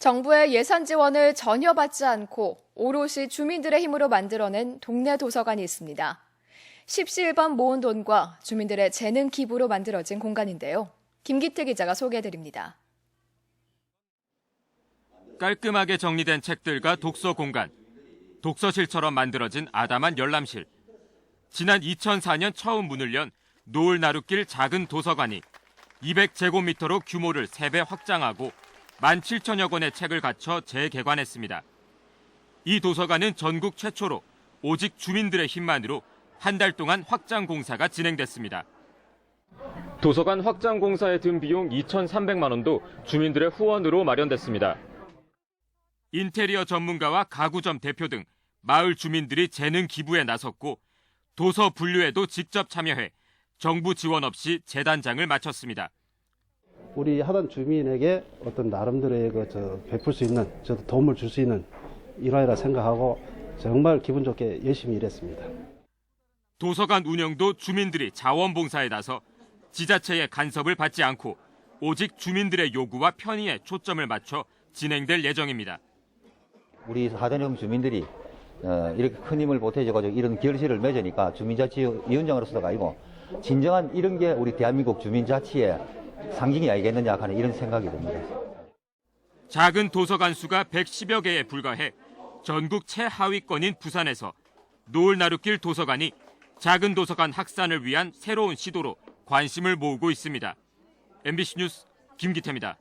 정부의 예산 지원을 전혀 받지 않고 오롯이 주민들의 힘으로 만들어낸 동네 도서관이 있습니다. 십시일반 모은 돈과 주민들의 재능 기부로 만들어진 공간인데요. 김기태 기자가 소개해드립니다. 깔끔하게 정리된 책들과 독서 공간, 독서실처럼 만들어진 아담한 열람실. 지난 2004년 처음 문을 연 노을 나룻길 작은 도서관이 200제곱미터로 규모를 3배 확장하고 17,000여 권의 책을 갖춰 재개관했습니다. 이 도서관은 전국 최초로 오직 주민들의 힘만으로 한 달 동안 확장 공사가 진행됐습니다. 도서관 확장 공사에 든 비용 2,300만 원도 주민들의 후원으로 마련됐습니다. 인테리어 전문가와 가구점 대표 등 마을 주민들이 재능 기부에 나섰고 도서 분류에도 직접 참여해 정부 지원 없이 재단장을 마쳤습니다. 우리 하단 주민에게 어떤 나름대로의 그저 베풀 수 있는 저 도움을 줄 수 있는 일화이라 생각하고 정말 기분 좋게 열심히 일했습니다. 도서관 운영도 주민들이 자원봉사에 나서 지자체의 간섭을 받지 않고 오직 주민들의 요구와 편의에 초점을 맞춰 진행될 예정입니다. 우리 하대령 주민들이 어, 이렇게 큰 힘을 보태줘가지고 이런 결실을 맺으니까 주민자치위원장으로서가 아니고 진정한 이런 게 우리 대한민국 주민자치의 상징이 아니겠느냐 하는 이런 생각이 듭니다. 작은 도서관 수가 110여 개에 불과해 전국 최하위권인 부산에서 노을 나룻길 도서관이 작은 도서관 확산을 위한 새로운 시도로 관심을 모으고 있습니다. MBC 뉴스 김기태입니다.